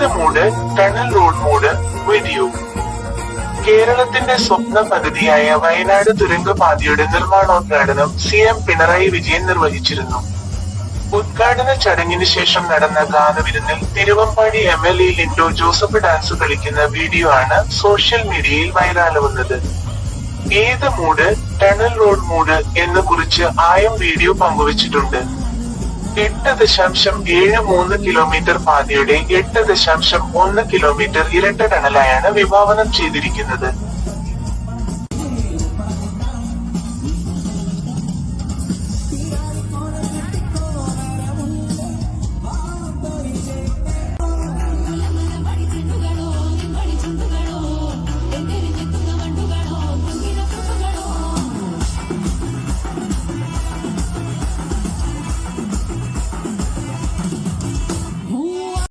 ഏത് മൂട് tunnel road mode video കേരളത്തിന്റെ സ്വപ്ന പദ്ധതിയായ വയനാട് തുരങ്കപാതയുടെ നിർമ്മാണോദ്ഘാടനം സി എം പിണറായി വിജയൻ നിർവഹിച്ചിരുന്നു. ഉദ്ഘാടന ചടങ്ങിന് ശേഷം നടന്ന ഗാനവിരുന്നിൽ Thiruvambady M L A Lindo Joseph dance കളിക്കുന്ന വീഡിയോ ആണ് സോഷ്യൽ മീഡിയയിൽ വൈറാലാവുന്നത് ഏത് മൂഡ് ടണൽ റോഡ് മൂഡ് എന്ന് കുറിച്ച് ആയം വീഡിയോ പങ്കുവച്ചിട്ടുണ്ട്. എട്ട് ദശാംശം ഏഴ് മൂന്ന് കിലോമീറ്റർ പാതയുടെ എട്ട് ദശാംശം ഒന്ന് കിലോമീറ്റർ ഇരട്ട ടണലായാണ് വിഭാവനം ചെയ്തിരിക്കുന്നത്.